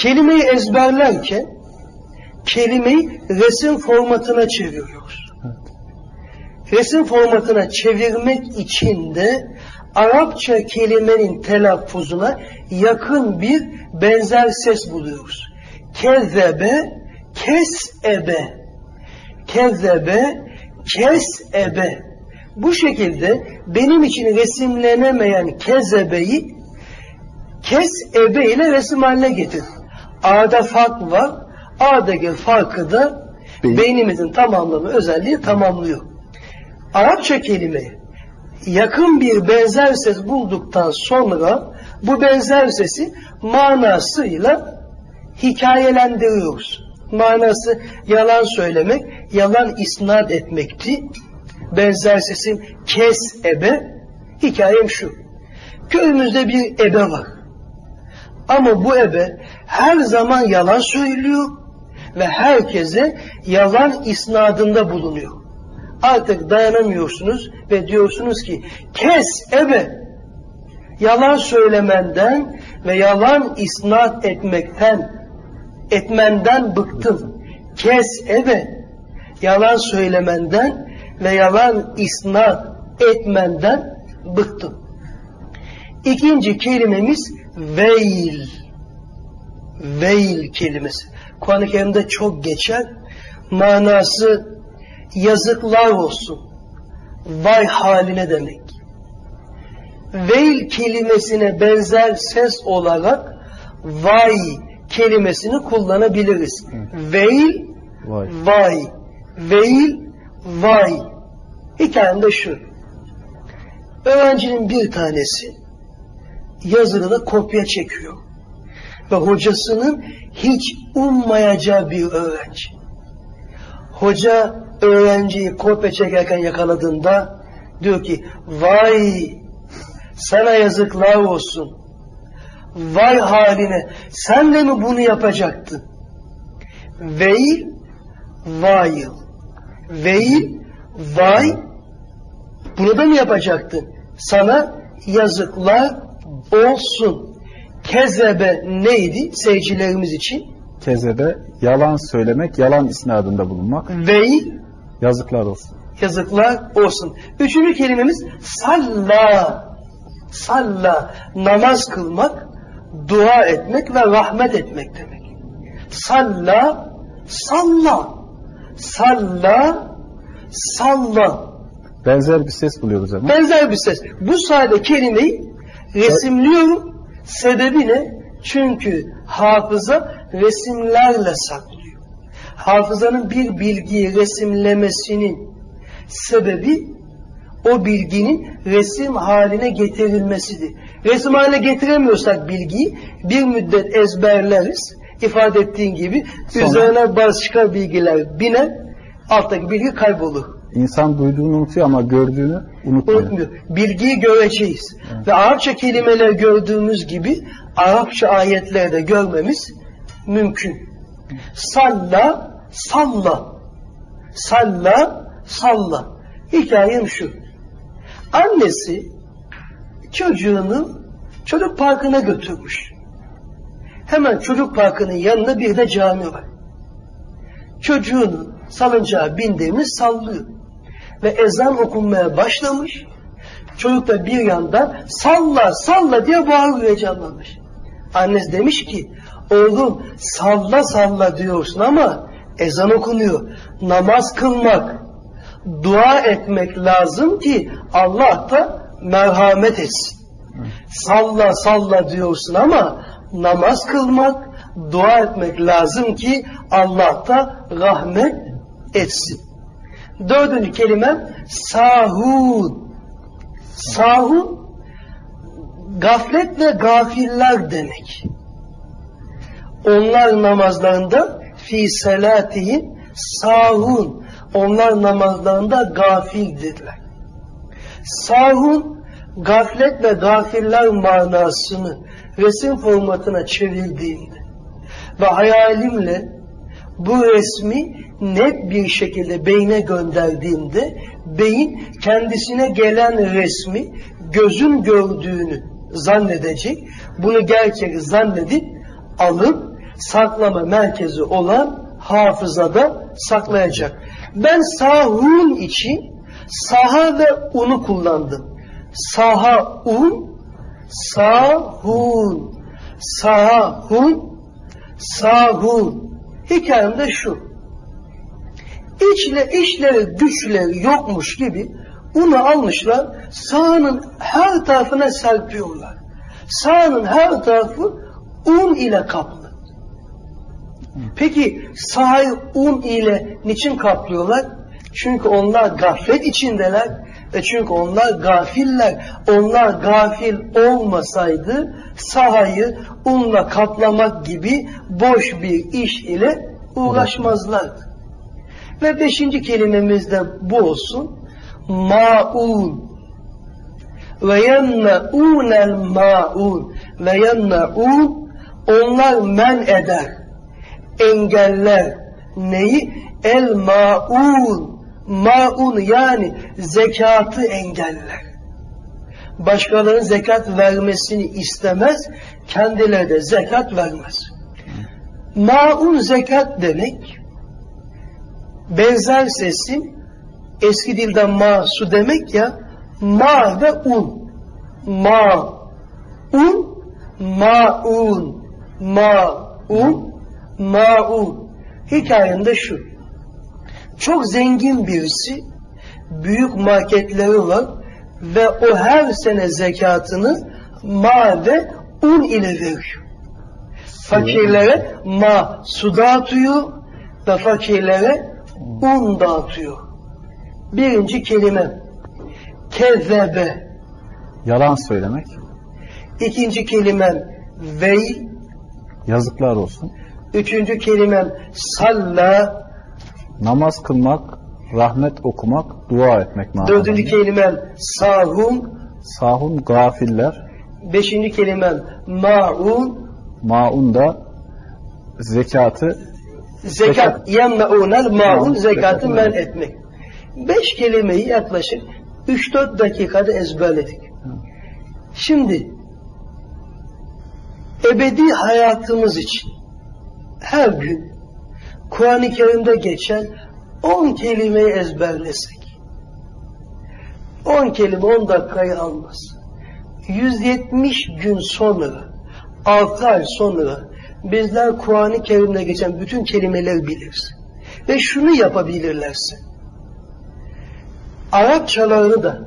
Kelimeyi ezberlerken kelimeyi resim formatına çeviriyoruz. Resim formatına çevirmek için de Arapça kelimenin telaffuzuna yakın bir benzer ses buluyoruz. Kezzebe, kesebe. Kezzebe, kesebe. Bu şekilde benim için resimlenemeyen kezebeyi kes ebe ile resim haline getir. A'da fark var. A'daki farkı da Beyin. beynimizin tamamlama özelliği tamamlıyor. Arapça kelime yakın bir benzer ses bulduktan sonra bu benzer sesi manasıyla hikayelendiriyoruz. Manası yalan söylemek, yalan isnat etmekti. Benzer sesin kes ebe, hikayem şu. Köyümüzde bir ebe var. Ama bu ebe her zaman yalan söylüyor ve herkese yalan isnadında bulunuyor. Artık dayanamıyorsunuz ve diyorsunuz ki kes ebe yalan söylemenden ve yalan isnat etmekten etmenden bıktım. Kes ebe yalan söylemenden ve yalan isnat etmenden bıktım. İkinci kelimemiz veil. Veil kelimesi. Kur'an-ı Kerim'de çok geçer. Manası yazıklar olsun. Vay haline demek. Veil kelimesine benzer ses olarak vay kelimesini kullanabiliriz. Veil, Vay. vay. Veil, vay. Hikayem de şu. Öğrencinin bir tanesi yazıda kopya çekiyor. Ve hocasının hiç ummayacağı bir öğrenci. Hoca öğrenciyi kopya çekerken yakaladığında diyor ki vay sana yazıklar olsun. Vay haline sen de mi bunu yapacaktın? Veil, vail. Veil, vay bunu da mı yapacaktın? Sana yazıklar olsun. Kezebe neydi seyircilerimiz için? Kezebe yalan söylemek, yalan isnadında bulunmak. Veil, Yazıklar olsun. yazıklar olsun. Üçüncü kelimemiz salla. Salla, namaz kılmak, dua etmek ve rahmet etmek demek. Salla, salla. Salla, salla. Benzer bir ses buluyoruz ama. Benzer bir ses. Bu sayede kelimeyi resimliyorum. Sebebi ne? Çünkü hafıza resimlerle saklıyor. Hafızanın bir bilgiyi resimlemesinin sebebi o bilginin resim haline getirilmesidir. Resim haline getiremiyorsak bilgiyi bir müddet ezberleriz. İfade ettiğin gibi Sonra- üzerine başka bilgiler biner, alttaki bilgi kaybolur. İnsan duyduğunu unutuyor ama gördüğünü unutmuyor. Unutmuyor. Bilgiyi göreceğiz. Ve Arapça kelimeler gördüğümüz gibi Arapça ayetlerde görmemiz mümkün. Salla, salla. Salla, salla. Hikayem şu. Annesi çocuğunu çocuk parkına götürmüş. Hemen çocuk parkının yanında bir de cami var. Çocuğunu salıncağa bindiğimiz sallıyor ve ezan okunmaya başlamış. Çocuk da bir yandan salla salla diye bağırıyor heyecanlanmış. Annesi demiş ki oğlum salla salla diyorsun ama ezan okunuyor. Namaz kılmak, dua etmek lazım ki Allah da merhamet etsin. Salla salla diyorsun ama namaz kılmak, dua etmek lazım ki Allah da rahmet etsin. Dördüncü kelimem sahun. Sahun gaflet ve gafiller demek. Onlar namazlarında fi salatihim sahun. Onlar namazlarında gafildirler. Sahun gaflet ve gafiller manasını resim formatına çevirdiğinde ve hayalimle bu resmi net bir şekilde beyne gönderdiğimde beyin kendisine gelen resmi gözün gördüğünü zannedecek. Bunu gerçek zannedip alıp saklama merkezi olan hafızada saklayacak. Ben sahun için saha ve unu kullandım. Saha un, sahun, sahun, sahun. Hikayem de şu. İçle işleri güçleri yokmuş gibi unu almışlar sahanın her tarafına serpiyorlar. Sahanın her tarafı un ile kaplı. Peki sahayı un ile niçin kaplıyorlar? Çünkü onlar gaflet içindeler ve çünkü onlar gafiller. Onlar gafil olmasaydı sahayı unla kaplamak gibi boş bir iş ile uğraşmazlardı. Ve beşinci kelimemiz de bu olsun. Ma'un. Ve yemme'ûnel ma'un. Ve yemme'ûn onlar men eder. Engeller. Neyi? El ma'un. Ma'un yani zekatı engeller. Başkalarının zekat vermesini istemez, kendileri de zekat vermez. Ma'un zekat demek, benzer sesin eski dilde ma su demek ya ma ve un ma un ma un ma un ma un hikayemde şu çok zengin birisi büyük marketleri var ve o her sene zekatını ma ve un ile veriyor. Fakirlere ma su dağıtıyor ve fakirlere un dağıtıyor. Birinci kelime kezebe. Yalan söylemek. İkinci kelimem veil. Yazıklar olsun. Üçüncü kelimem salla. Namaz kılmak, rahmet okumak, dua etmek manasında. Dördüncü kelimem sahum. Sahun gafiller, Beşinci kelimem maun. maun da zekatı Zekat yemmeunel maun zekatı zekat, men etmek. Beş kelimeyi yaklaşık 3-4 dakikada ezberledik. Şimdi ebedi hayatımız için her gün Kur'an-ı Kerim'de geçen 10 kelimeyi ezberlesek 10 kelime 10 dakikayı almaz. 170 gün sonra 6 ay sonra bizler Kur'an-ı Kerim'de geçen bütün kelimeleri biliriz. Ve şunu yapabilirlerse Arapçalarını da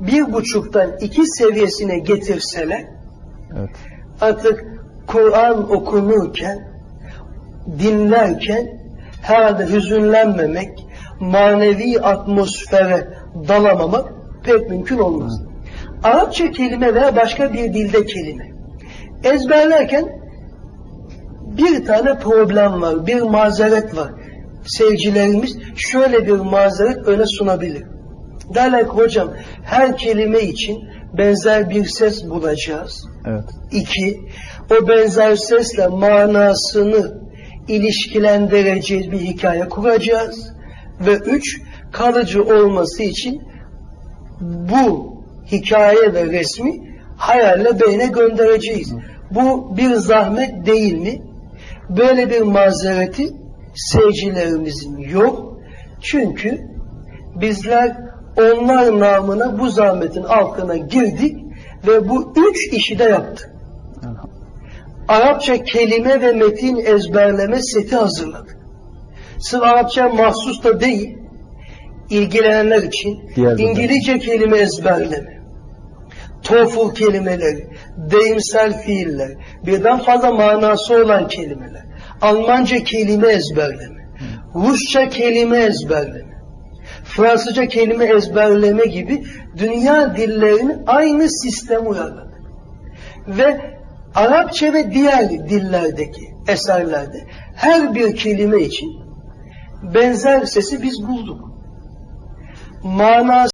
bir buçuktan iki seviyesine getirseler evet, artık Kur'an okunurken dinlerken herhalde hüzünlenmemek, manevi atmosfere dalamamak pek mümkün olmaz. Arapça kelime veya başka bir dilde kelime. Ezberlerken bir tane problem var, bir mazeret var. Seyircilerimiz şöyle bir mazeret öne sunabilir. Derler ki hocam her kelime için benzer bir ses bulacağız. evet. İki, o benzer sesle manasını ilişkilendireceğiz bir hikaye kuracağız. Ve üç, kalıcı olması için bu hikaye ve resmi hayalle beyne göndereceğiz. Bu bir zahmet değil mi? Böyle bir mazereti seyircilerimizin yok. Çünkü bizler onlar namına bu zahmetin altına girdik ve bu üç işi de yaptık. Arapça kelime ve metin ezberleme seti hazırladık. Sırf Arapça mahsus da değil, ilgilenenler için Diğer İngilizce kelime ezberleme, TOEFL kelimeleri, deyimsel fiiller, birden fazla manası olan kelimeler, Almanca kelime ezberleme, Rusça kelime ezberleme, Fransızca kelime ezberleme gibi dünya dillerini aynı sistem uyarladık. Ve Arapça ve diğer dillerdeki eserlerde her bir kelime için benzer sesi biz bulduk. Manası